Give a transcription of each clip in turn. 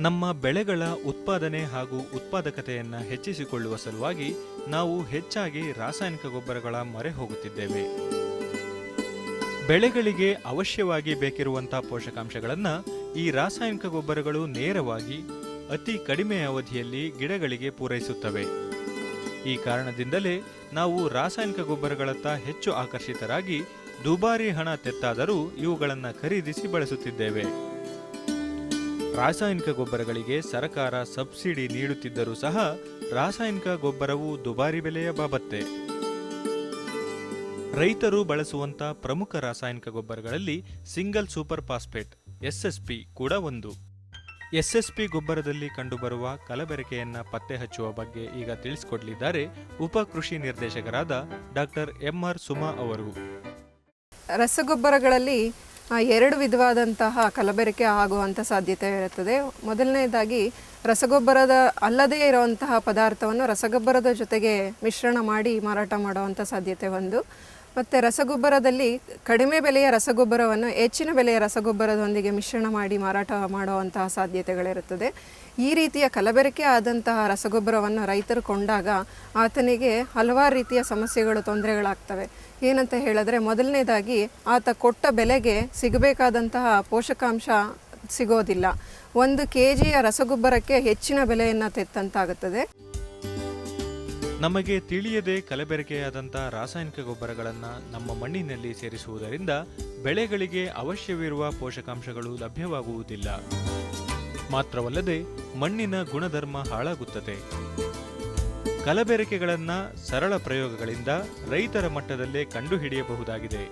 ನಮ್ಮ ಬೆಳೆಗಳ ಉತ್ಪಾದನೆ ಹಾಗೂ ಉತ್ಪಾದಕತೆಯನ್ನು ಹೆಚ್ಚಿಸಿಕೊಳ್ಳುವ ಸಲುವಾಗಿ ನಾವು ಹೆಚ್ಚಾಗಿ ರಾಸಾಯನಿಕ ಗೊಬ್ಬರಗಳ ಮೊರೆ ಹೋಗುತ್ತಿದ್ದೇವೆ. ಬೆಳೆಗಳಿಗೆ ಅವಶ್ಯವಾಗಿ ಬೇಕಿರುವಂತಹ ಪೋಷಕಾಂಶಗಳನ್ನು ಈ ರಾಸಾಯನಿಕ ಗೊಬ್ಬರಗಳು ನೇರವಾಗಿ ಅತಿ ಕಡಿಮೆ ಅವಧಿಯಲ್ಲಿ ಗಿಡಗಳಿಗೆ ಪೂರೈಸುತ್ತವೆ. ಈ ಕಾರಣದಿಂದಲೇ ನಾವು ರಾಸಾಯನಿಕ ಗೊಬ್ಬರಗಳತ್ತ ಹೆಚ್ಚು ಆಕರ್ಷಿತರಾಗಿ ದುಬಾರಿ ಹಣ ತೆತ್ತಾದರೂ ಇವುಗಳನ್ನು ಖರೀದಿಸಿ ಬಳಸುತ್ತಿದ್ದೇವೆ. ರಾಸಾಯನಿಕ ಗೊಬ್ಬರಗಳಿಗೆ ಸರಕಾರ ಸಬ್ಸಿಡಿ ನೀಡುತ್ತಿದ್ದರೂ ಸಹ ರಾಸಾಯನಿಕ ಗೊಬ್ಬರವು ದುಬಾರಿ ಬೆಲೆಯ ಬಾಬತ್ತೆ. ರೈತರು ಬಳಸುವಂಥ ಪ್ರಮುಖ ರಾಸಾಯನಿಕ ಗೊಬ್ಬರಗಳಲ್ಲಿ single super phosphate S S P ಕೂಡ ಒಂದು. ಎಸ್ಎಸ್ಪಿ ಗೊಬ್ಬರದಲ್ಲಿ ಕಂಡುಬರುವ ಕಲಬೆರಕೆಯನ್ನು ಪತ್ತೆ ಹಚ್ಚುವ ಬಗ್ಗೆ ಈಗ ತಿಳಿಸಿಕೊಡಲಿದ್ದಾರೆ ಉಪ ಕೃಷಿ ನಿರ್ದೇಶಕರಾದ ಡಾಕ್ಟರ್ ಎಂಆರ್ ಸುಮಾ ಅವರು. ರಸಗೊಬ್ಬರಗಳಲ್ಲಿ ಎರಡು ವಿಧವಾದಂತಹ ಕಲಬೆರಕೆ ಆಗುವಂಥ ಸಾಧ್ಯತೆ ಇರುತ್ತದೆ. ಮೊದಲನೆಯದಾಗಿ ರಸಗೊಬ್ಬರದ ಅಲ್ಲದೇ ಇರುವಂತಹ ಪದಾರ್ಥವನ್ನು ರಸಗೊಬ್ಬರದ ಜೊತೆಗೆ ಮಿಶ್ರಣ ಮಾಡಿ ಮಾರಾಟ ಮಾಡುವಂಥ ಸಾಧ್ಯತೆ ಒಂದು. ಮತ್ತು ರಸಗೊಬ್ಬರದಲ್ಲಿ ಕಡಿಮೆ ಬೆಲೆಯ ರಸಗೊಬ್ಬರವನ್ನು ಹೆಚ್ಚಿನ ಬೆಲೆಯ ರಸಗೊಬ್ಬರದೊಂದಿಗೆ ಮಿಶ್ರಣ ಮಾಡಿ ಮಾರಾಟ ಮಾಡುವಂತಹ ಸಾಧ್ಯತೆಗಳಿರುತ್ತದೆ. ಈ ರೀತಿಯ ಕಲಬೆರಕೆ ಆದಂತಹ ರಸಗೊಬ್ಬರವನ್ನು ರೈತರು ಕೊಂಡಾಗ ಆತನಿಗೆ ಹಲವಾರು ರೀತಿಯ ಸಮಸ್ಯೆಗಳು, ತೊಂದರೆಗಳಾಗ್ತವೆ. ಏನಂತ ಹೇಳಿದ್ರೆ, ಮೊದಲನೇದಾಗಿ ಆತ ಕೊಟ್ಟ ಬೆಲೆಗೆ ಸಿಗಬೇಕಾದಂತಹ ಪೋಷಕಾಂಶ ಸಿಗೋದಿಲ್ಲ. ಒಂದು ಕೆ ಜಿಯ ರಸಗೊಬ್ಬರಕ್ಕೆ ಹೆಚ್ಚಿನ ಬೆಲೆಯನ್ನು ತೆತ್ತಂತಾಗುತ್ತದೆ. ನಮಗೆ ತಿಳಿಯದೆ ಕಲಬೆರಕೆಯಾದಂಥ ರಾಸಾಯನಿಕ ಗೊಬ್ಬರಗಳನ್ನು ನಮ್ಮ ಮಣ್ಣಿನಲ್ಲಿ ಸೇರಿಸುವುದರಿಂದ ಬೆಳೆಗಳಿಗೆ ಅವಶ್ಯವಿರುವ ಪೋಷಕಾಂಶಗಳು ಲಭ್ಯವಾಗುವುದಿಲ್ಲ. ಮಾತ್ರವಲ್ಲದೆ ಮಣ್ಣಿನ ಗುಣಧರ್ಮ ಹಾಳಾಗುತ್ತದೆ. ಕಲಬೆರಕೆಗಳನ್ನು ಸರಳ ಪ್ರಯೋಗಗಳಿಂದ ರೈತರ ಮಟ್ಟದಲ್ಲೇ ಕಂಡುಹಿಡಿಯಬಹುದಾಗಿದೆ.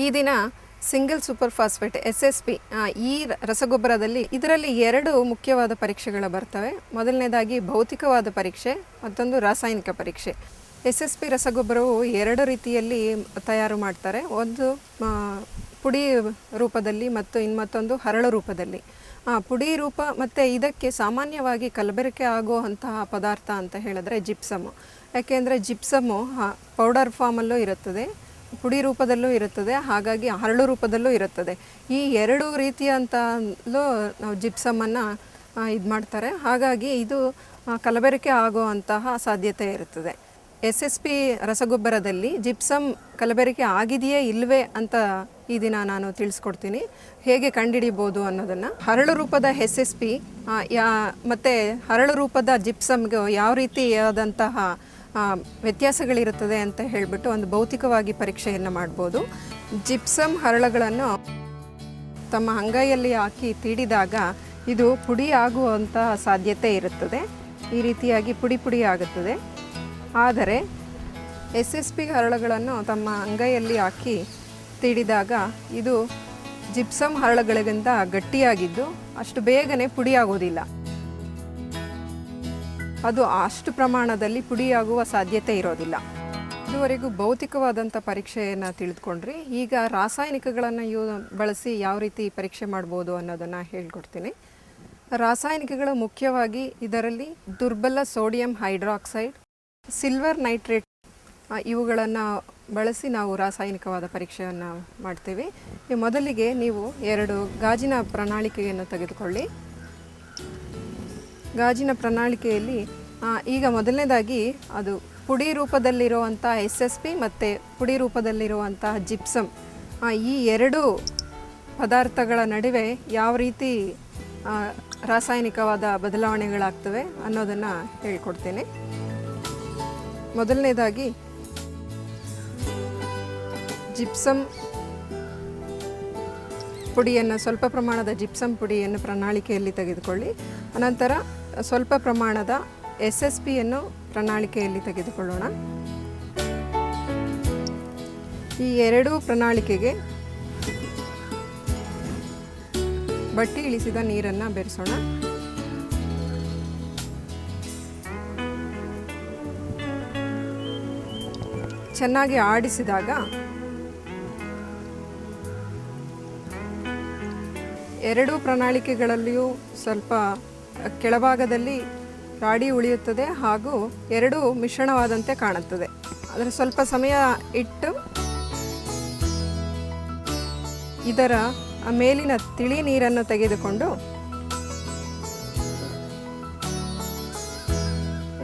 ಈ ದಿನ single super phosphate S S P ಈ ರಸಗೊಬ್ಬರದಲ್ಲಿ ಇದರಲ್ಲಿ ಎರಡು ಮುಖ್ಯವಾದ ಪರೀಕ್ಷೆಗಳು ಬರ್ತವೆ. ಮೊದಲನೇದಾಗಿ ಭೌತಿಕವಾದ ಪರೀಕ್ಷೆ, ಮತ್ತೊಂದು ರಾಸಾಯನಿಕ ಪರೀಕ್ಷೆ. ಎಸ್ ಎಸ್ ಪಿ ರಸಗೊಬ್ಬರವು ಎರಡು ರೀತಿಯಲ್ಲಿ ತಯಾರು ಮಾಡ್ತಾರೆ. ಒಂದು ಪುಡಿ ರೂಪದಲ್ಲಿ ಮತ್ತು ಇನ್ಮತ್ತೊಂದು ಹರಳು ರೂಪದಲ್ಲಿ. ಪುಡಿ ರೂಪ ಮತ್ತು ಇದಕ್ಕೆ ಸಾಮಾನ್ಯವಾಗಿ ಕಲಬೆರಕೆ ಆಗುವಂತಹ ಪದಾರ್ಥ ಅಂತ ಹೇಳಿದ್ರೆ ಜಿಪ್ಸಮು. ಯಾಕೆಂದರೆ ಜಿಪ್ಸಮು ಪೌಡರ್ ಫಾರ್ಮಲ್ಲೂ ಇರುತ್ತದೆ. ಪುಡಿ ರೂಪದಲ್ಲೂ ಇರುತ್ತದೆ, ಹಾಗಾಗಿ ಹರಳು ರೂಪದಲ್ಲೂ ಇರುತ್ತದೆ. ಈ ಎರಡು ರೀತಿಯಂತಲೂ ನಾವು ಜಿಪ್ಸಮನ್ನು ಇದು ಮಾಡ್ತಾರೆ. ಹಾಗಾಗಿ ಇದು ಕಲಬೆರಕೆ ಆಗುವಂತಹ ಸಾಧ್ಯತೆ ಇರುತ್ತದೆ. ಎಸ್ ಎಸ್ ಪಿ ರಸಗೊಬ್ಬರದಲ್ಲಿ ಜಿಪ್ಸಮ್ ಕಲಬೆರಕೆ ಆಗಿದೆಯೇ ಇಲ್ಲವೇ ಅಂತ ಈ ದಿನ ನಾನು ತಿಳಿಸ್ಕೊಡ್ತೀನಿ. ಹೇಗೆ ಕಂಡುಹಿಡಿಬೋದು ಅನ್ನೋದನ್ನು. ಹರಳು ರೂಪದ ಎಸ್ ಎಸ್ ಪಿ ಯಾ, ಮತ್ತು ಹರಳು ರೂಪದ ಜಿಪ್ಸಮ್ಗೆ ಯಾವ ರೀತಿಯಾದಂತಹ ವ್ಯತ್ಯಾಸಗಳಿರುತ್ತದೆ ಅಂತ ಹೇಳಿಬಿಟ್ಟು ಒಂದು ಭೌತಿಕವಾಗಿ ಪರೀಕ್ಷೆಯನ್ನು ಮಾಡ್ಬೋದು. ಜಿಪ್ಸಮ್ ಹರಳುಗಳನ್ನು ತಮ್ಮ ಅಂಗೈಯಲ್ಲಿ ಹಾಕಿ ತೀಡಿದಾಗ ಇದು ಪುಡಿ ಆಗುವಂತಹ ಸಾಧ್ಯತೆ ಇರುತ್ತದೆ. ಈ ರೀತಿಯಾಗಿ ಪುಡಿ ಪುಡಿ ಆಗುತ್ತದೆ. ಆದರೆ ಎಸ್ ಎಸ್ ಪಿ ಹರಳುಗಳನ್ನು ತಮ್ಮ ಅಂಗೈಯಲ್ಲಿ ಹಾಕಿ ತೀಡಿದಾಗ ಇದು ಜಿಪ್ಸಮ್ ಹರಳುಗಳಿಗಿಂತ ಗಟ್ಟಿಯಾಗಿದ್ದು ಅಷ್ಟು ಬೇಗನೆ ಪುಡಿ ಆಗೋದಿಲ್ಲ ಅದು ಅಷ್ಟು ಪ್ರಮಾಣದಲ್ಲಿ ಪುಡಿಯಾಗುವ ಸಾಧ್ಯತೆ ಇರೋದಿಲ್ಲ. ಇದುವರೆಗೂ ಭೌತಿಕವಾದಂಥ ಪರೀಕ್ಷೆಯನ್ನು ತಿಳಿದುಕೊಂಡ್ರಿ. ಈಗ ರಾಸಾಯನಿಕಗಳನ್ನು ಯೂ, ಬಳಸಿ ಯಾವ ರೀತಿ ಪರೀಕ್ಷೆ ಮಾಡ್ಬೋದು ಅನ್ನೋದನ್ನು ಹೇಳ್ಕೊಡ್ತೀನಿ. ರಾಸಾಯನಿಕಗಳು ಮುಖ್ಯವಾಗಿ ಇದರಲ್ಲಿ ದುರ್ಬಲ ಸೋಡಿಯಂ ಹೈಡ್ರಾಕ್ಸೈಡ್, ಸಿಲ್ವರ್ ನೈಟ್ರೇಟ್ ಇವುಗಳನ್ನು ಬಳಸಿ ನಾವು ರಾಸಾಯನಿಕವಾದ ಪರೀಕ್ಷೆಯನ್ನು ಮಾಡ್ತೀವಿ. ಮೊದಲಿಗೆ ನೀವು ಎರಡು ಗಾಜಿನ ಪ್ರಣಾಳಿಕೆಯನ್ನು ತೆಗೆದುಕೊಳ್ಳಿ. ಗಾಜಿನ ಪ್ರಣಾಳಿಕೆಯಲ್ಲಿ ಈಗ ಮೊದಲನೇದಾಗಿ ಅದು ಪುಡಿ ರೂಪದಲ್ಲಿರುವಂಥ ಎಸ್ ಎಸ್ ಪಿ ಮತ್ತು ಪುಡಿ ರೂಪದಲ್ಲಿರುವಂತಹ ಜಿಪ್ಸಮ್ ಈ ಎರಡು ಪದಾರ್ಥಗಳ ನಡುವೆ ಯಾವ ರೀತಿ ರಾಸಾಯನಿಕವಾದ ಬದಲಾವಣೆಗಳಾಗ್ತವೆ ಅನ್ನೋದನ್ನು ಹೇಳ್ಕೊಡ್ತೇನೆ. ಮೊದಲನೇದಾಗಿ ಜಿಪ್ಸಮ್ ಪುಡಿಯನ್ನು, ಸ್ವಲ್ಪ ಪ್ರಮಾಣದ ಜಿಪ್ಸಮ್ ಪುಡಿಯನ್ನು ಪ್ರಣಾಳಿಕೆಯಲ್ಲಿ ತೆಗೆದುಕೊಳ್ಳಿ. ಅನಂತರ ಸ್ವಲ್ಪ ಪ್ರಮಾಣದ ಎಸ್ ಎಸ್ ಪಿಯನ್ನು ಪ್ರಣಾಳಿಕೆಯಲ್ಲಿ ತೆಗೆದುಕೊಳ್ಳೋಣ. ಈ ಎರಡೂ ಪ್ರಣಾಳಿಕೆಗೆ ಬಟ್ಟಿ ಇಳಿಸಿದ ನೀರನ್ನು ಬೆರೆಸೋಣ. ಚೆನ್ನಾಗಿ ಆಡಿಸಿದಾಗ ಎರಡೂ ಪ್ರಣಾಳಿಕೆಗಳಲ್ಲಿಯೂ ಸ್ವಲ್ಪ ಕೆಳಭಾಗದಲ್ಲಿ ರಾಡಿ ಉಳಿಯುತ್ತದೆ ಹಾಗೂ ಎರಡೂ ಮಿಶ್ರಣವಾದಂತೆ ಕಾಣುತ್ತದೆ. ಅದರ ಸ್ವಲ್ಪ ಸಮಯ ಇಟ್ಟು ಇದರ ಮೇಲಿನ ತಿಳಿ ನೀರನ್ನು ತೆಗೆದುಕೊಂಡು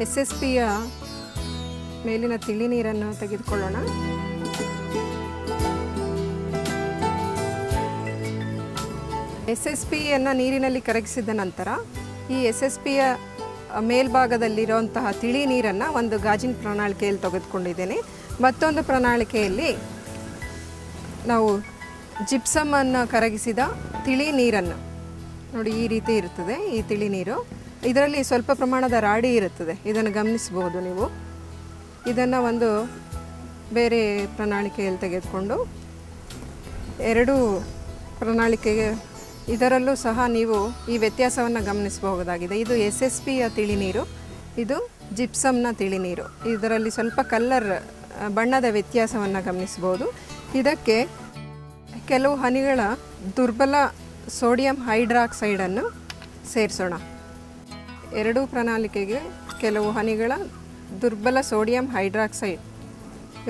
ಎಸ್ ಎಸ್ ಪಿಯ ಮೇಲಿನ ತಿಳಿ ನೀರನ್ನು ತೆಗೆದುಕೊಳ್ಳೋಣ. ಎಸ್ ಎಸ್ ಪಿಯನ್ನು ನೀರಿನಲ್ಲಿ ಕರಗಿಸಿದ ನಂತರ ಈ ಎಸ್ ಎಸ್ ಪಿಯ ಮೇಲ್ಭಾಗದಲ್ಲಿರುವಂತಹ ತಿಳಿ ನೀರನ್ನು ಒಂದು ಗಾಜಿನ ಪ್ರಣಾಳಿಕೆಯಲ್ಲಿ ತೆಗೆದುಕೊಂಡಿದ್ದೇನೆ. ಮತ್ತೊಂದು ಪ್ರಣಾಳಿಕೆಯಲ್ಲಿ ನಾವು ಜಿಪ್ಸಮನ್ನು ಕರಗಿಸಿದ ತಿಳಿ ನೀರನ್ನು. ನೋಡಿ, ಈ ರೀತಿ ಇರ್ತದೆ ಈ ತಿಳಿ ನೀರು. ಇದರಲ್ಲಿ ಸ್ವಲ್ಪ ಪ್ರಮಾಣದ ರಾಡಿ ಇರುತ್ತದೆ. ಇದನ್ನು ಗಮನಿಸಬಹುದು ನೀವು. ಇದನ್ನು ಒಂದು ಬೇರೆ ಪ್ರಣಾಳಿಕೆಯಲ್ಲಿ ತೆಗೆದುಕೊಂಡು ಎರಡು ಪ್ರಣಾಳಿಕೆಗೆ ಇದರಲ್ಲೂ ಸಹ ನೀವು ಈ ವ್ಯತ್ಯಾಸವನ್ನು ಗಮನಿಸಬಹುದಾಗಿದೆ. ಇದು ಎಸ್ ಎಸ್ ಪಿಯ ತಿಳಿನೀರು, ಇದು ಜಿಪ್ಸಮ್ನ ತಿಳಿನೀರು. ಇದರಲ್ಲಿ ಸ್ವಲ್ಪ ಕಲ್ಲರ್ ಬಣ್ಣದ ವ್ಯತ್ಯಾಸವನ್ನು ಗಮನಿಸಬಹುದು. ಇದಕ್ಕೆ ಕೆಲವು ಹನಿಗಳ ದುರ್ಬಲ ಸೋಡಿಯಂ ಹೈಡ್ರಾಕ್ಸೈಡನ್ನು ಸೇರಿಸೋಣ. ಎರಡೂ ಪ್ರಣಾಳಿಕೆಗೆ ಕೆಲವು ಹನಿಗಳ ದುರ್ಬಲ ಸೋಡಿಯಂ ಹೈಡ್ರಾಕ್ಸೈಡ್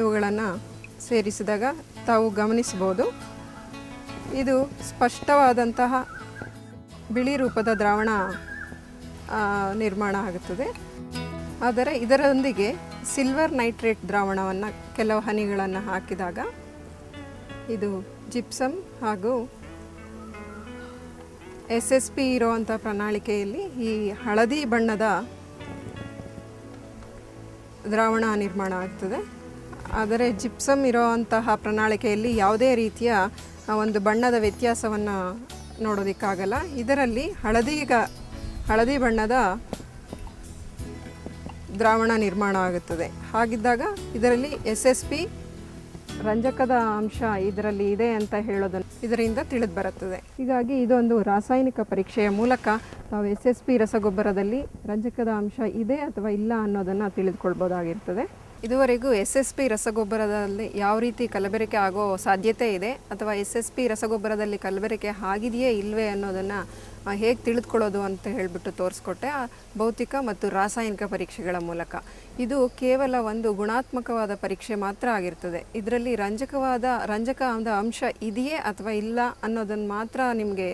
ಇವುಗಳನ್ನು ಸೇರಿಸಿದಾಗ ತಾವು ಗಮನಿಸ್ಬೋದು ಇದು ಸ್ಪಷ್ಟವಾದಂತಹ ಬಿಳಿ ರೂಪದ ದ್ರಾವಣ ನಿರ್ಮಾಣ ಆಗುತ್ತದೆ. ಆದರೆ ಇದರೊಂದಿಗೆ ಸಿಲ್ವರ್ ನೈಟ್ರೇಟ್ ದ್ರಾವಣವನ್ನು ಕೆಲವು ಹನಿಗಳನ್ನು ಹಾಕಿದಾಗ ಇದು ಜಿಪ್ಸಮ್ ಹಾಗೂ ಎಸ್ ಎಸ್ ಪಿ ಇರುವಂಥ ಪ್ರಣಾಳಿಕೆಯಲ್ಲಿ ಈ ಹಳದಿ ಬಣ್ಣದ ದ್ರಾವಣ ನಿರ್ಮಾಣ ಆಗ್ತದೆ. ಆದರೆ ಜಿಪ್ಸಮ್ ಇರೋವಂತಹ ಪ್ರಣಾಳಿಕೆಯಲ್ಲಿ ಯಾವುದೇ ರೀತಿಯ ಒಂದು ಬಣ್ಣದ ವ್ಯತ್ಯಾಸವನ್ನು ನೋಡೋದಕ್ಕಾಗಲ್ಲ. ಇದರಲ್ಲಿ ಹಳದಿಗ ಹಳದಿ ಬಣ್ಣದ ದ್ರಾವಣ ನಿರ್ಮಾಣ ಆಗುತ್ತದೆ. ಹಾಗಿದ್ದಾಗ ಇದರಲ್ಲಿ ಎಸ್ ಎಸ್ ಪಿ ರಂಜಕದ ಅಂಶ ಇದರಲ್ಲಿ ಇದೆ ಅಂತ ಹೇಳೋದನ್ನು ಇದರಿಂದ ತಿಳಿದು ಬರುತ್ತದೆ. ಹೀಗಾಗಿ ಇದೊಂದು ರಾಸಾಯನಿಕ ಪರೀಕ್ಷೆಯ ಮೂಲಕ ನಾವು ಎಸ್ ಎಸ್ ಪಿ ರಸಗೊಬ್ಬರದಲ್ಲಿ ರಂಜಕದ ಅಂಶ ಇದೆ ಅಥವಾ ಇಲ್ಲ ಅನ್ನೋದನ್ನು ತಿಳಿದುಕೊಳ್ಬೋದಾಗಿರ್ತದೆ. ಇದುವರೆಗೂ ಎಸ್ ಎಸ್ ಪಿ ರಸಗೊಬ್ಬರದಲ್ಲಿ ಯಾವ ರೀತಿ ಕಲಬೆರಕೆ ಆಗೋ ಸಾಧ್ಯತೆ ಇದೆ ಅಥವಾ ಎಸ್ ಎಸ್ ಪಿ ರಸಗೊಬ್ಬರದಲ್ಲಿ ಕಲಬೆರಕೆ ಆಗಿದೆಯೇ ಇಲ್ವೇ ಅನ್ನೋದನ್ನು ಹೇಗೆ ತಿಳಿದುಕೊಳ್ಳೋದು ಅಂತ ಹೇಳಿಬಿಟ್ಟು ತೋರಿಸ್ಕೊಟ್ಟೆ ಭೌತಿಕ ಮತ್ತು ರಾಸಾಯನಿಕ ಪರೀಕ್ಷೆಗಳ ಮೂಲಕ. ಇದು ಕೇವಲ ಒಂದು ಗುಣಾತ್ಮಕವಾದ ಪರೀಕ್ಷೆ ಮಾತ್ರ ಆಗಿರ್ತದೆ. ಇದರಲ್ಲಿ ರಂಜಕವಾದ ರಂಜಕದ ಅಂಶ ಇದೆಯೇ ಅಥವಾ ಇಲ್ಲ ಅನ್ನೋದನ್ನು ಮಾತ್ರ ನಿಮಗೆ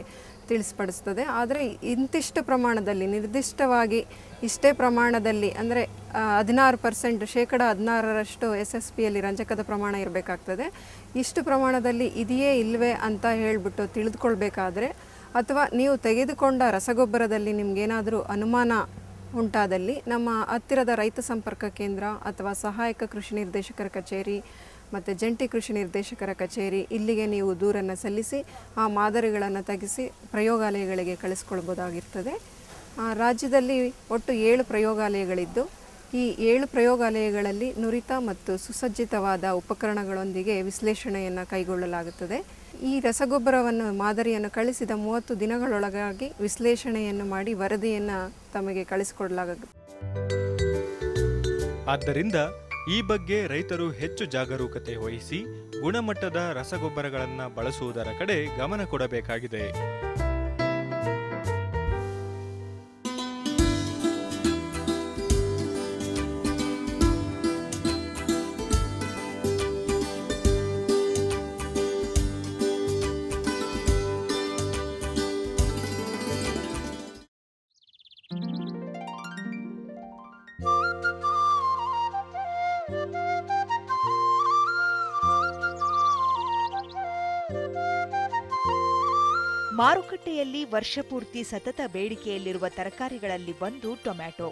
ತಿಳಿಸ್ಪಡಿಸ್ತದೆ. ಆದರೆ ಇಂತಿಷ್ಟು ಪ್ರಮಾಣದಲ್ಲಿ, ನಿರ್ದಿಷ್ಟವಾಗಿ ಇಷ್ಟೇ ಪ್ರಮಾಣದಲ್ಲಿ, ಅಂದರೆ ಹದಿನಾರು ಪರ್ಸೆಂಟ್, ಶೇಕಡ ಹದಿನಾರರಷ್ಟು ಎಸ್ ಎಸ್ ಪಿಯಲ್ಲಿ ರಂಜಕದ ಪ್ರಮಾಣ ಇರಬೇಕಾಗ್ತದೆ. ಇಷ್ಟು ಪ್ರಮಾಣದಲ್ಲಿ ಇದೆಯೇ ಇಲ್ವೇ ಅಂತ ಹೇಳಿಬಿಟ್ಟು ತಿಳಿದುಕೊಳ್ಬೇಕಾದ್ರೆ, ಅಥವಾ ನೀವು ತೆಗೆದುಕೊಂಡ ರಸಗೊಬ್ಬರದಲ್ಲಿ ನಿಮಗೇನಾದರೂ ಅನುಮಾನ ಉಂಟಾದಲ್ಲಿ, ನಮ್ಮ ಹತ್ತಿರದ ರೈತ ಸಂಪರ್ಕ ಕೇಂದ್ರ ಅಥವಾ ಸಹಾಯಕ ಕೃಷಿ ನಿರ್ದೇಶಕರ ಕಚೇರಿ ಮತ್ತು ಜಂಟಿ ಕೃಷಿ ನಿರ್ದೇಶಕರ ಕಚೇರಿ, ಇಲ್ಲಿಗೆ ನೀವು ದೂರನ್ನು ಸಲ್ಲಿಸಿ, ಆ ಮಾದರಿಗಳನ್ನು ತೆಗೆಸಿ ಪ್ರಯೋಗಾಲಯಗಳಿಗೆ ಕಳಿಸ್ಕೊಳ್ಬೋದಾಗಿರ್ತದೆ. ರಾಜ್ಯದಲ್ಲಿ ಒಟ್ಟು ಏಳು ಪ್ರಯೋಗಾಲಯಗಳಿದ್ದು, ಈ ಏಳು ಪ್ರಯೋಗಾಲಯಗಳಲ್ಲಿ ನುರಿತ ಮತ್ತು ಸುಸಜ್ಜಿತವಾದ ಉಪಕರಣಗಳೊಂದಿಗೆ ವಿಶ್ಲೇಷಣೆಯನ್ನು ಕೈಗೊಳ್ಳಲಾಗುತ್ತದೆ. ಈ ರಸಗೊಬ್ಬರವನ್ನು, ಮಾದರಿಯನ್ನು ಕಳಿಸಿದ ಮೂವತ್ತು ದಿನಗಳೊಳಗಾಗಿ ವಿಶ್ಲೇಷಣೆಯನ್ನು ಮಾಡಿ ವರದಿಯನ್ನು ತಮಗೆ ಕಳಿಸಿಕೊಡಲಾಗುತ್ತೆ ಆದ್ದರಿಂದ ಈ ಬಗ್ಗೆ ರೈತರು ಹೆಚ್ಚು ಜಾಗರೂಕತೆ ವಹಿಸಿ ಗುಣಮಟ್ಟದ ರಸಗೊಬ್ಬರಗಳನ್ನು ಬಳಸುವುದರ ಕಡೆ ಗಮನ ಕೊಡಬೇಕಾಗಿದೆ. ಮಾರುಕಟ್ಟೆಯಲ್ಲಿ ವರ್ಷಪೂರ್ತಿ ಸತತ ಬೇಡಿಕೆಯಲ್ಲಿರುವ ತರಕಾರಿಗಳಲ್ಲಿ ಒಂದು ಟೊಮ್ಯಾಟೊ.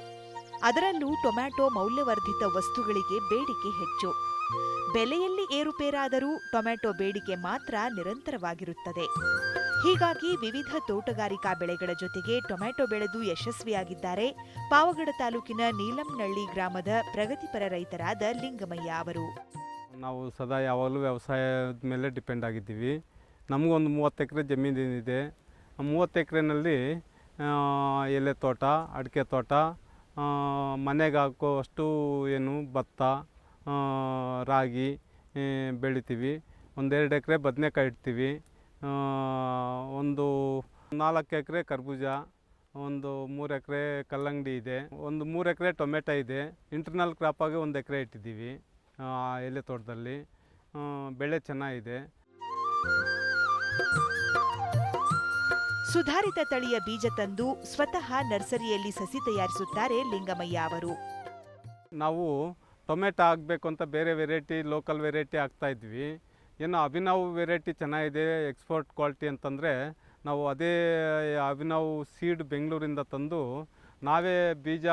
ಅದರಲ್ಲೂ ಟೊಮ್ಯಾಟೊ ಮೌಲ್ಯವರ್ಧಿತ ವಸ್ತುಗಳಿಗೆ ಬೇಡಿಕೆ ಹೆಚ್ಚು. ಬೆಲೆಯಲ್ಲಿ ಏರುಪೇರಾದರೂ ಟೊಮ್ಯಾಟೊ ಬೇಡಿಕೆ ಮಾತ್ರ ನಿರಂತರವಾಗಿರುತ್ತದೆ. ಹೀಗಾಗಿ ವಿವಿಧ ತೋಟಗಾರಿಕಾ ಬೆಳೆಗಳ ಜೊತೆಗೆ ಟೊಮ್ಯಾಟೊ ಬೆಳೆದು ಯಶಸ್ವಿಯಾಗಿದ್ದಾರೆ ಪಾವಗಡ ತಾಲೂಕಿನ ನೀಲಂನಳ್ಳಿ ಗ್ರಾಮದ ಪ್ರಗತಿಪರ ರೈತರಾದ ಲಿಂಗಮಯ್ಯ ಅವರು. ನಾವು ಸದಾ ಯಾವಾಗಲೂ ವ್ಯವಸಾಯದ ಮೇಲೆ ಡಿಪೆಂಡ್ ಆಗಿದ್ದೀವಿ. ನಮಗೊಂದು ಮೂವತ್ತು ಎಕರೆ ಜಮೀನಿದೆ. ಆ ಮೂವತ್ತು ಎಕರೆನಲ್ಲಿ ಎಲೆ ತೋಟ ಅಡಿಕೆ ತೋಟ ಮನೆಗೆ ಹಾಕುವಷ್ಟು ಏನು ಭತ್ತ ರಾಗಿ ಬೆಳಿತೀವಿ. ಒಂದೆರಡು ಎಕರೆ ಬದನೆಕಾಯಿ ಇಡ್ತೀವಿ. ಒಂದು ನಾಲ್ಕು ಎಕರೆ ಕರ್ಬೂಜ ಒಂದು ಮೂರು ಎಕರೆ ಕಲ್ಲಂಗಡಿ ಇದೆ. ಒಂದು ಮೂರು ಎಕರೆ ಟೊಮೆಟೊ ಇದೆ. ಇಂಟರ್ನಲ್ ಕ್ರಾಪಾಗಿ ಒಂದು ಎಕರೆ ಇಟ್ಟಿದ್ದೀವಿ ಆ, ಎಲೆ ತೋಟದಲ್ಲಿ. ಬೆಳೆ ಚೆನ್ನಾಗಿದೆ. ಸುಧಾರಿತ ತಳಿಯ ಬೀಜ ತಂದು ಸ್ವತಃ ನರ್ಸರಿಯಲ್ಲಿ ಸಸಿ ತಯಾರಿಸುತ್ತಾರೆ ಲಿಂಗಮಯ್ಯ ಅವರು. ನಾವು ಟೊಮೆಟೊ ಆಗಬೇಕು ಅಂತ ಬೇರೆ ವೆರೈಟಿ, ಲೋಕಲ್ ವೆರೈಟಿ ಹಾಕ್ತಾಯಿದ್ವಿ ಏನೋ ಅಭಿನವ್ ವೆರೈಟಿ ಚೆನ್ನಾಗಿದೆ, ಎಕ್ಸ್ಪೋರ್ಟ್ ಕ್ವಾಲಿಟಿ ಅಂತಂದರೆ ನಾವು ಅದೇ ಅಭಿನವ್ ಸೀಡ್ ಬೆಂಗಳೂರಿಂದ ತಂದು ನಾವೇ ಬೀಜ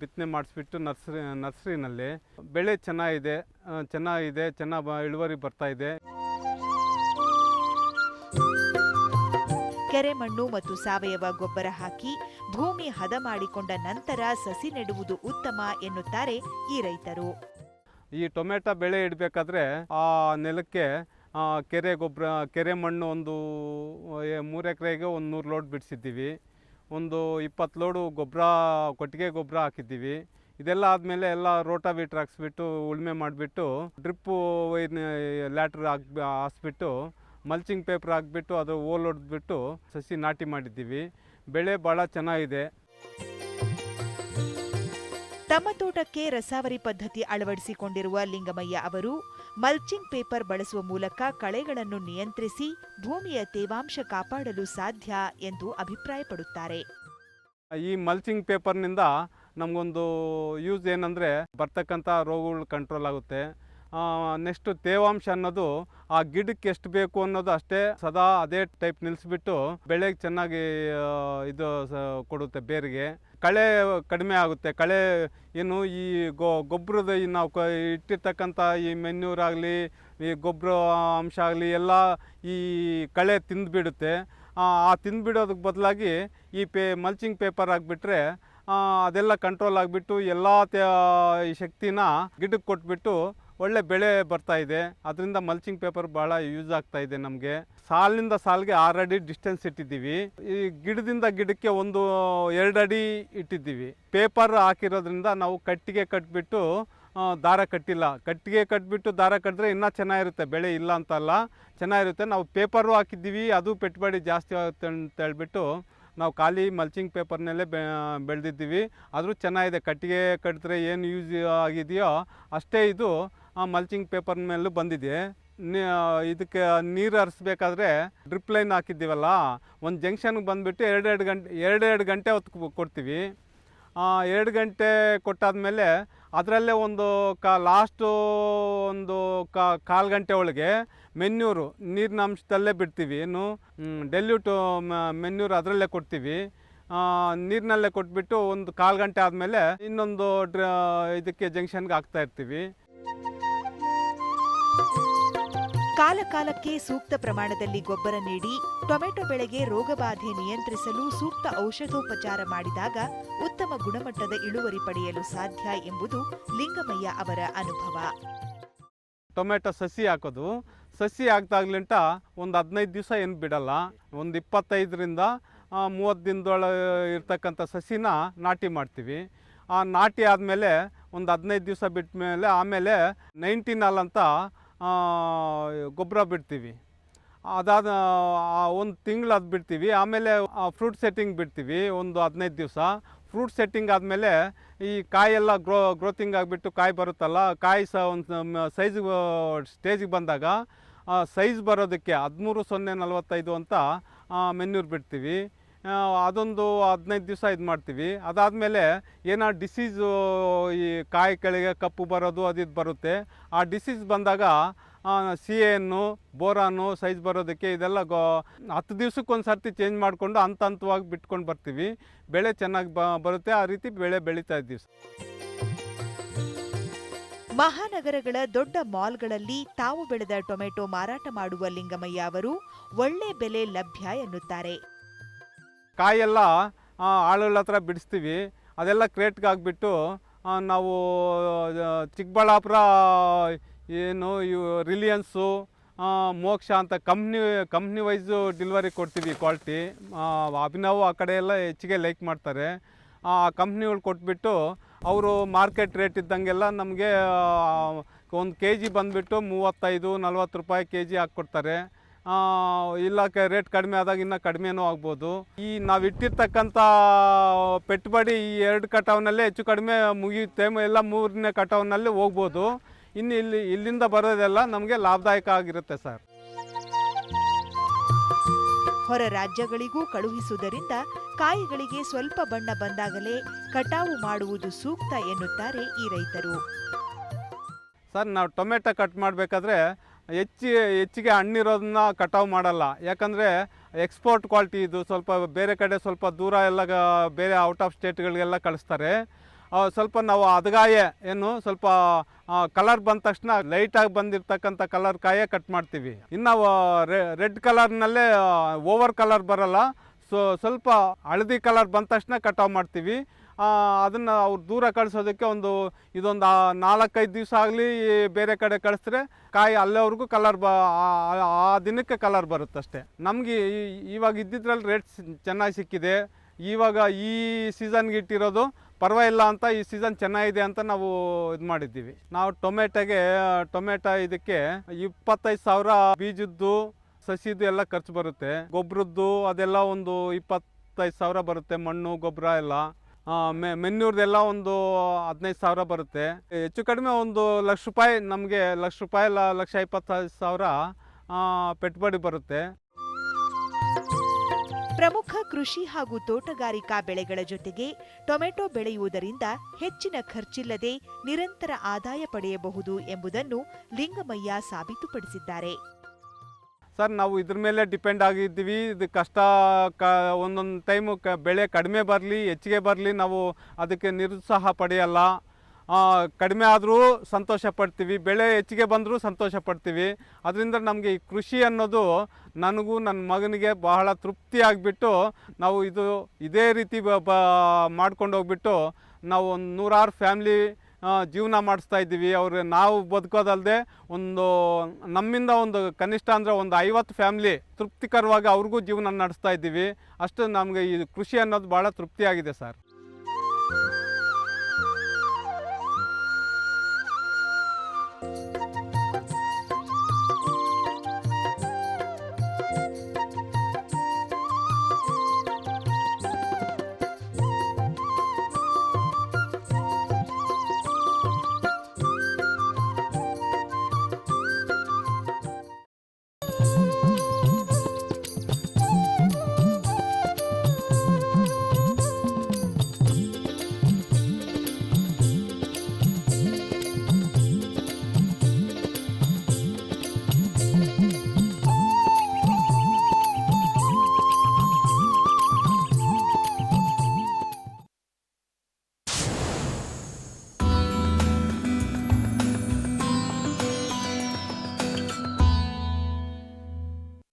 ಬಿತ್ತನೆ ಮಾಡಿಸ್ಬಿಟ್ಟು ನರ್ಸರಿ, ನರ್ಸರಿನಲ್ಲಿ. ಬೆಳೆ ಚೆನ್ನಾಗಿದೆ ಚೆನ್ನಾಗಿದೆ, ಚೆನ್ನಾಗಿ ಇಳುವರಿ ಬರ್ತಾಯಿದೆ ಕೆರೆ ಮಣ್ಣು ಮತ್ತು ಸಾವಯವ ಗೊಬ್ಬರ ಹಾಕಿ ಭೂಮಿ ಹದ ಮಾಡಿಕೊಂಡ ನಂತರ ಸಸಿ ನೆಡುವುದು ಉತ್ತಮ ಎನ್ನುತ್ತಾರೆ ಈ ರೈತರು. ಈ ಟೊಮೆಟೊ ಬೆಳೆ ಇಡಬೇಕಾದ್ರೆ ಆ ನೆಲಕ್ಕೆ ಕೆರೆ ಗೊಬ್ಬರ, ಕೆರೆ ಮಣ್ಣು ಒಂದು ಮೂರು ಎಕರೆಗೆ ಒಂದು ನೂರು ಲೋಡ್ ಬಿಡಿಸಿದ್ದೀವಿ. ಒಂದು ಇಪ್ಪತ್ತು ಲೋಡು ಗೊಬ್ಬರ, ಕೊಟ್ಟಿಗೆ ಗೊಬ್ಬರ ಹಾಕಿದ್ದೀವಿ. ಇದೆಲ್ಲ ಆದಮೇಲೆ ಎಲ್ಲ ರೋಟಾವೀಟ್ರ್ ಹಾಕ್ಸ್ಬಿಟ್ಟು ಉಳುಮೆ ಮಾಡಿಬಿಟ್ಟು, ಡ್ರಿಪ್ಪು ಲ್ಯಾಟ್ರ್ ಹಾಕ್ ಹಾಸ್ಬಿಟ್ಟು ಮಲ್ಚಿಂಗ್ ಪೇಪರ್ ಹಾಕ್ಬಿಟ್ಟು ಅದು ಓಲ್ ಹೊಡೆದ್ಬಿಟ್ಟು ಸಸಿ ನಾಟಿ ಮಾಡಿದ್ದೀವಿ. ಬೆಳೆ ಭಾಳ ಚೆನ್ನಾಗಿದೆ. ತಮ್ಮ ತೋಟಕ್ಕೆ ರಸಾವರಿ ಪದ್ಧತಿ ಅಳವಡಿಸಿಕೊಂಡಿರುವ ಲಿಂಗಮಯ್ಯ ಅವರು ಮಲ್ಚಿಂಗ್ ಪೇಪರ್ ಬಳಸುವ ಮೂಲಕ ಕಳೆಗಳನ್ನು ನಿಯಂತ್ರಿಸಿ ಭೂಮಿಯ ತೇವಾಂಶ ಕಾಪಾಡಲು ಸಾಧ್ಯ ಎಂದು ಅಭಿಪ್ರಾಯಪಡುತ್ತಾರೆ. ಈ ಮಲ್ಚಿಂಗ್ ಪೇಪರ್ನಿಂದ ನಮಗೊಂದು ಯೂಸ್ ಏನಂದರೆ ಬರ್ತಕ್ಕಂಥ ರೋಗಗಳು ಕಂಟ್ರೋಲ್ ಆಗುತ್ತೆ. ನೆಕ್ಸ್ಟು ತೇವಾಂಶ ಅನ್ನೋದು ಆ ಗಿಡಕ್ಕೆ ಎಷ್ಟು ಬೇಕು ಅನ್ನೋದು ಅಷ್ಟೇ ಸದಾ ಅದೇ ಟೈಪ್ ನಿಲ್ಲಿಸ್ಬಿಟ್ಟು ಬೆಳೆಗೆ ಚೆನ್ನಾಗಿ ಇದು ಕೊಡುತ್ತೆ ಬೇರಿಗೆ. ಕಳೆ ಕಡಿಮೆ ಆಗುತ್ತೆ. ಕಳೆ ಏನು ಈ ಗೊ ಗೊಬ್ಬರದ ಈ ನಾವು ಕ, ಇಟ್ಟಿರ್ತಕ್ಕಂಥ ಈ ಮೆನ್ಯೂರಾಗಲಿ ಈ ಗೊಬ್ಬರ ಅಂಶ ಆಗಲಿ ಎಲ್ಲ ಈ ಕಳೆ ತಿಂದುಬಿಡುತ್ತೆ. ಆ ತಿಂದುಬಿಡೋದಕ್ಕೆ ಬದಲಾಗಿ ಈ ಪೇ ಮಲ್ಚಿಂಗ್ ಪೇಪರ್ ಆಗಿಬಿಟ್ರೆ ಅದೆಲ್ಲ ಕಂಟ್ರೋಲ್ ಆಗಿಬಿಟ್ಟು ಎಲ್ಲ ಶಕ್ತಿನ ಗಿಡಕ್ಕೆ ಕೊಟ್ಬಿಟ್ಟು ಒಳ್ಳೆ ಬೆಳೆ ಬರ್ತಾ ಇದೆ. ಅದರಿಂದ ಮಲ್ಚಿಂಗ್ ಪೇಪರ್ ಭಾಳ ಯೂಸ್ ಆಗ್ತಾ ಇದೆ ನಮಗೆ. ಸಾಲಿನಿಂದ ಸಾಲಿಗೆ ಆರು ಅಡಿ ಡಿಸ್ಟೆನ್ಸ್ ಇಟ್ಟಿದ್ದೀವಿ. ಈ ಗಿಡದಿಂದ ಗಿಡಕ್ಕೆ ಒಂದು ಎರಡು ಅಡಿ ಇಟ್ಟಿದ್ದೀವಿ. ಪೇಪರ್ ಹಾಕಿರೋದ್ರಿಂದ ನಾವು ಕಟ್ಟಿಗೆ ಕಟ್ಬಿಟ್ಟು ದಾರ ಕಟ್ಟಿಲ್ಲ. ಕಟ್ಟಿಗೆ ಕಟ್ಬಿಟ್ಟು ದಾರ ಕಟ್ಟಿದ್ರೆ ಇನ್ನೂ ಚೆನ್ನಾಗಿರುತ್ತೆ. ಬೆಳೆ ಇಲ್ಲ ಅಂತಲ್ಲ. ಚೆನ್ನಾಗಿರುತ್ತೆ. ನಾವು ಪೇಪರು ಹಾಕಿದ್ದೀವಿ. ಅದು ಪೆಟ್ಟುಬಾಡಿ ಜಾಸ್ತಿ ಆಗುತ್ತೆ ಅಂತ ಹೇಳ್ಬಿಟ್ಟು ನಾವು ಖಾಲಿ ಮಲ್ಚಿಂಗ್ ಪೇಪರ್ನಲ್ಲೇ ಬೆ, ಬೆಳೆದಿದ್ದೀವಿ. ಆದರೂ ಚೆನ್ನಾಗಿದೆ. ಕಟ್ಟಿಗೆ ಕಟ್ಟಿದ್ರೆ ಏನು ಯೂಸ್ ಆಗಿದೆಯೋ ಅಷ್ಟೇ ಇದು. ಮಲ್ಚಿಂಗ್ ಪೇಪರ್ ಮೇಲೂ ಬಂದಿದೆ. ಇದಕ್ಕೆ ನೀರು ಹರಿಸ್ಬೇಕಾದ್ರೆ ಡ್ರಿಪ್ ಲೈನ್ ಹಾಕಿದ್ದೀವಲ್ಲ ಒಂದು ಜಂಕ್ಷನ್ಗೆ ಬಂದುಬಿಟ್ಟು ಎರಡೆರಡು ಗಂಟೆ ಎರಡೆರಡು ಗಂಟೆ ಹೊತ್ತು ಕೊಡ್ತೀವಿ. ಆ, ಎರಡು ಗಂಟೆ ಕೊಟ್ಟಾದಮೇಲೆ ಅದರಲ್ಲೇ ಒಂದು ಕ ಲಾಸ್ಟು ಒಂದು ಕಾ ಕಾಲು ಗಂಟೆ ಒಳಗೆ ಮೆನ್ಯೂರು ನೀರಿನ ಅಂಶದಲ್ಲೇ ಬಿಡ್ತೀವಿ. ಏನು? ಡೆಲ್ಯೂಟು ಮೆನ್ಯೂರು ಅದರಲ್ಲೇ ಕೊಡ್ತೀವಿ. ಆ, ನೀರಿನಲ್ಲೇ ಕೊಟ್ಬಿಟ್ಟು ಒಂದು ಕಾಲು ಗಂಟೆ ಆದಮೇಲೆ ಇನ್ನೊಂದು ಡ್ರ ಇದಕ್ಕೆ ಜಂಕ್ಷನ್ಗೆ ಹಾಕ್ತಾ ಇರ್ತೀವಿ. ಕಾಲಕಾಲಕ್ಕೆ ಸೂಕ್ತ ಪ್ರಮಾಣದಲ್ಲಿ ಗೊಬ್ಬರ ನೀಡಿ ಟೊಮೆಟೊ ಬೆಳೆಗೆ ರೋಗಬಾಧೆ ನಿಯಂತ್ರಿಸಲು ಸೂಕ್ತ ಔಷಧೋಪಚಾರ ಮಾಡಿದಾಗ ಉತ್ತಮ ಗುಣಮಟ್ಟದ ಇಳುವರಿ ಪಡೆಯಲು ಸಾಧ್ಯ ಎಂಬುದು ಲಿಂಗಮಯ್ಯ ಅವರ ಅನುಭವ. ಟೊಮೆಟೊ ಸಸಿ ಹಾಕೋದು. ಸಸಿ ಹಾಕ್ದಾಗ್ಲಿಂಟ ಒಂದು ಹದಿನೈದು ದಿವಸ ಏನು ಬಿಡಲ್ಲ. ಒಂದು ಇಪ್ಪತ್ತೈದರಿಂದ ಮೂವತ್ತು ದಿನದೊಳಗೆ ಇರ್ತಕ್ಕಂಥ ಸಸಿನ ನಾಟಿ ಮಾಡ್ತೀವಿ. ಆ ನಾಟಿ ಆದಮೇಲೆ ಒಂದು ಹದಿನೈದು ದಿವಸ ಬಿಟ್ಟ ಮೇಲೆ ಆಮೇಲೆ ನೈಂಟಿನಾಲ್ ಅಂತ ಗೊಬ್ಬರ ಬಿಡ್ತೀವಿ. ಅದಾದ ಒಂದು ತಿಂಗಳು ಅದು ಬಿಡ್ತೀವಿ. ಆಮೇಲೆ ಫ್ರೂಟ್ ಸೆಟ್ಟಿಂಗ್ ಬಿಡ್ತೀವಿ, ಒಂದು ಹದಿನೈದು ದಿವಸ. ಫ್ರೂಟ್ ಸೆಟ್ಟಿಂಗ್ ಆದಮೇಲೆ ಈ ಕಾಯೆಲ್ಲ ಗ್ರೋ ಗ್ರೋತಿಂಗ್ ಆಗಿಬಿಟ್ಟು ಕಾಯಿ ಬರುತ್ತಲ್ಲ, ಕಾಯಿ ಸಹ ಒಂದು ಸೈಜ್ ಸ್ಟೇಜಿಗೆ ಬಂದಾಗ ಸೈಜ್ ಬರೋದಕ್ಕೆ ಹದಿಮೂರು, ಸೊನ್ನೆ, ನಲವತ್ತೈದು ಅಂತ ಮೆನ್ಯೂರ್ ಬಿಡ್ತೀವಿ. ಅದೊಂದು ಹದಿನೈದು ದಿವಸ ಇದು ಮಾಡ್ತೀವಿ. ಅದಾದಮೇಲೆ ಏನೋ ಡಿಸೀಸು ಈ ಕಾಯಿ ಕೆಳಗೆ ಕಪ್ಪು ಬರೋದು, ಅದು ಇದು ಬರುತ್ತೆ. ಆ ಡಿಸೀಸ್ ಬಂದಾಗ ಸಿ ಎನ್ನು ಬೋರಾನು ಸೈಜ್ ಬರೋದಕ್ಕೆ ಇದೆಲ್ಲ ಗೋ, ಹತ್ತು ದಿವ್ಸಕ್ಕೊಂದು ಸರ್ತಿ ಚೇಂಜ್ ಮಾಡಿಕೊಂಡು ಹಂತ ಹಂತವಾಗಿ ಬಿಟ್ಕೊಂಡು ಬರ್ತೀವಿ. ಬೆಳೆ ಚೆನ್ನಾಗಿ ಬರುತ್ತೆ. ಆ ರೀತಿ ಬೆಳೆ ಬೆಳೀತಾ ಇದ್ದೀವಿ. ಮಹಾನಗರಗಳ ದೊಡ್ಡ ಮಾಲ್ಗಳಲ್ಲಿ ತಾವು ಬೆಳೆದ ಟೊಮೆಟೊ ಮಾರಾಟ ಮಾಡುವ ಲಿಂಗಮಯ್ಯ ಅವರು ಒಳ್ಳೆ ಬೆಲೆ ಲಭ್ಯ ಎನ್ನುತ್ತಾರೆ. ಕಾಯೆಲ್ಲ ಆಳುಗಳ ಹತ್ರ ಬಿಡಿಸ್ತೀವಿ. ಅದೆಲ್ಲ ಕ್ರೇಟ್ಗೆ ಹಾಕ್ಬಿಟ್ಟು ನಾವು ಚಿಕ್ಕಬಳ್ಳಾಪುರ, ಏನು, ಇವು, ರಿಲಿಯನ್ಸು ಮೋಕ್ಷ ಅಂತ ಕಂಪ್ನಿ ಕಂಪ್ನಿ ವೈಸು ಡಿಲ್ವರಿ ಕೊಡ್ತೀವಿ ಕ್ವಾಲಿಟಿ. ಅಭಿನವ್ ಆ ಕಡೆ ಎಲ್ಲ ಹೆಚ್ಚಿಗೆ ಲೈಕ್ ಮಾಡ್ತಾರೆ. ಆ ಕಂಪ್ನಿಗಳು ಕೊಟ್ಬಿಟ್ಟು, ಅವರು ಮಾರ್ಕೆಟ್ ರೇಟ್ ಇದ್ದಂಗೆಲ್ಲ ನಮಗೆ ಒಂದು ಕೆ ಜಿ ಬಂದುಬಿಟ್ಟು ಮೂವತ್ತೈದು, ನಲ್ವತ್ತು ರೂಪಾಯಿ ಕೆ ಜಿ ಹಾಕ್ಕೊಡ್ತಾರೆ. ಇಲ್ಲ ರೇಟ್ ಕಡಿಮೆ ಆದಾಗ ಇನ್ನೂ ಕಡಿಮೆನೂ ಆಗ್ಬೋದು. ಈ ನಾವು ಇಟ್ಟಿರ್ತಕ್ಕಂಥ ಪೆಟ್ಟುಬಡಿ ಈ ಎರಡು ಕಟಾವ್ನಲ್ಲೇ ಹೆಚ್ಚು ಕಡಿಮೆ ಮುಗಿಯುತ್ತೆ. ಎಲ್ಲ ಮೂರನೇ ಕಟಾವ್ನಲ್ಲಿ ಹೋಗ್ಬೋದು. ಇನ್ನು ಇಲ್ಲಿ ಇಲ್ಲಿಂದ ಬರೋದೆಲ್ಲ ನಮಗೆ ಲಾಭದಾಯಕ ಆಗಿರುತ್ತೆ ಸರ್. ಹೊರ ರಾಜ್ಯಗಳಿಗೂ ಕಳುಹಿಸುವುದರಿಂದ ಕಾಯಿಗಳಿಗೆ ಸ್ವಲ್ಪ ಬಣ್ಣ ಬಂದಾಗಲೇ ಕಟಾವು ಮಾಡುವುದು ಸೂಕ್ತ ಎನ್ನುತ್ತಾರೆ ಈ ರೈತರು. ಸರ್ ನಾವು ಟೊಮೆಟೊ ಕಟ್ ಮಾಡಬೇಕಾದ್ರೆ ಹೆಚ್ಚಿ ಹೆಚ್ಚಿಗೆ ಹಣ್ಣಿರೋದನ್ನ ಕಟಾವು ಮಾಡಲ್ಲ. ಯಾಕಂದರೆ ಎಕ್ಸ್ಪೋರ್ಟ್ ಕ್ವಾಲಿಟಿ ಇದು. ಸ್ವಲ್ಪ ಬೇರೆ ಕಡೆ ಸ್ವಲ್ಪ ದೂರ ಎಲ್ಲ ಬೇರೆ ಔಟ್ ಆಫ್ ಸ್ಟೇಟ್ಗಳಿಗೆಲ್ಲ ಕಳಿಸ್ತಾರೆ. ಸ್ವಲ್ಪ ನಾವು ಅದಗಾಯ ಏನು ಸ್ವಲ್ಪ ಕಲರ್ ಬಂದ ತಕ್ಷಣ ಲೈಟಾಗಿ ಬಂದಿರತಕ್ಕಂಥ ಕಲರ್ ಕಾಯೇ ಕಟ್ ಮಾಡ್ತೀವಿ. ಇನ್ನು ರೆಡ್ ಕಲರ್ನಲ್ಲೇ ಓವರ್ ಕಲರ್ ಬರಲ್ಲ. ಸೊ, ಸ್ವಲ್ಪ ಹಳದಿ ಕಲರ್ ಬಂದ ತಕ್ಷಣ ಕಟಾವು ಮಾಡ್ತೀವಿ. ಅದನ್ನು ಅವ್ರು ದೂರ ಕಳಿಸೋದಕ್ಕೆ ಒಂದು ಇದೊಂದು ನಾಲ್ಕೈದು ದಿವಸ ಆಗಲಿ ಬೇರೆ ಕಡೆ ಕಳಿಸಿದ್ರೆ ಕಾಯಿ ಅಲ್ಲೇವರೆಗೂ ಕಲರ್ ಬ, ಆ- ದಿನಕ್ಕೆ ಕಲರ್ ಬರುತ್ತಷ್ಟೇ. ನಮಗೆ ಇವಾಗ ಇದ್ದಿದ್ರಲ್ಲಿ ರೇಟ್ ಚೆನ್ನಾಗಿ ಸಿಕ್ಕಿದೆ. ಇವಾಗ ಈ ಸೀಸನ್ಗೆ ಇಟ್ಟಿರೋದು ಪರವಾಗಿಲ್ಲ ಅಂತ ಈ ಸೀಸನ್ ಚೆನ್ನಾಗಿದೆ ಅಂತ ನಾವು ಇದು ಮಾಡಿದ್ದೀವಿ. ನಾವು ಟೊಮೆಟೊಗೆ, ಟೊಮೆಟೊ ಇದಕ್ಕೆ ಇಪ್ಪತ್ತೈದು ಸಾವಿರ ಬೀಜದ್ದು, ಸಸಿದು ಎಲ್ಲ ಖರ್ಚು ಬರುತ್ತೆ. ಗೊಬ್ಬರದ್ದು ಅದೆಲ್ಲ ಒಂದು ಇಪ್ಪತ್ತೈದು ಸಾವಿರ ಬರುತ್ತೆ, ಮಣ್ಣು ಗೊಬ್ಬರ ಎಲ್ಲ. ಮೆ ಮೆನ್ಯೂರ್ದೆಲ್ಲ ಒಂದು ಹದಿನೈದು ಸಾವಿರ ಬರುತ್ತೆ. ಹೆಚ್ಚು ಕಡಿಮೆ ಒಂದು ಲಕ್ಷ ರೂಪಾಯಿ, ನಮಗೆ ಲಕ್ಷ ರೂಪಾಯಿ ಲ ಲಕ್ಷ ಇಪ್ಪತ್ತೈದು ಸಾವಿರ ಪೆಟ್ಟುಬಡಿ ಬರುತ್ತೆ. ಪ್ರಮುಖ ಕೃಷಿ ಹಾಗೂ ತೋಟಗಾರಿಕಾ ಬೆಳೆಗಳ ಜೊತೆಗೆ ಟೊಮೆಟೊ ಬೆಳೆಯುವುದರಿಂದ ಹೆಚ್ಚಿನ ಖರ್ಚಿಲ್ಲದೆ ನಿರಂತರ ಆದಾಯ ಪಡೆಯಬಹುದು ಎಂಬುದನ್ನು ಲಿಂಗಮಯ್ಯ ಸಾಬೀತುಪಡಿಸಿದ್ದಾರೆ. ಸರ್, ನಾವು ಇದ್ರ ಮೇಲೆ ಡಿಪೆಂಡ್ ಆಗಿದ್ದೀವಿ. ಇದು ಕಷ್ಟ, ಕ, ಒಂದೊಂದು ಟೈಮು ಕ, ಬೆಳೆ ಕಡಿಮೆ ಬರಲಿ, ಹೆಚ್ಚಿಗೆ ಬರಲಿ, ನಾವು ಅದಕ್ಕೆ ನಿರುತ್ಸಾಹ ಪಡೆಯಲ್ಲ. ಕಡಿಮೆ ಆದರೂ ಸಂತೋಷ ಪಡ್ತೀವಿ, ಬೆಳೆ ಹೆಚ್ಚಿಗೆ ಬಂದರೂ ಸಂತೋಷ ಪಡ್ತೀವಿ. ಅದರಿಂದ ನಮಗೆ ಈ ಕೃಷಿ ಅನ್ನೋದು ನನಗೂ ನನ್ನ ಮಗನಿಗೆ ಬಹಳ ತೃಪ್ತಿ ಆಗಿಬಿಟ್ಟು ನಾವು ಇದು ಇದೇ ರೀತಿ ಬ ಮಾಡ್ಕೊಂಡು ಹೋಗ್ಬಿಟ್ಟು ನಾವು ಒಂದು ನೂರಾರು ಫ್ಯಾಮ್ಲಿ ಜೀವನ ಮಾಡಿಸ್ತಾ ಇದ್ದೀವಿ. ಅವ್ರು ನಾವು ಬದುಕೋದಲ್ಲದೆ ಒಂದು ನಮ್ಮಿಂದ ಒಂದು ಕನಿಷ್ಠ ಅಂದರೆ ಒಂದು ಐವತ್ತು ಫ್ಯಾಮ್ಲಿ ತೃಪ್ತಿಕರವಾಗಿ ಅವ್ರಿಗೂ ಜೀವನ ನಡೆಸ್ತಾ ಇದ್ದೀವಿ. ಅಷ್ಟು ನಮಗೆ ಈ ಕೃಷಿ ಅನ್ನೋದು ಭಾಳ ತೃಪ್ತಿಯಾಗಿದೆ ಸರ್.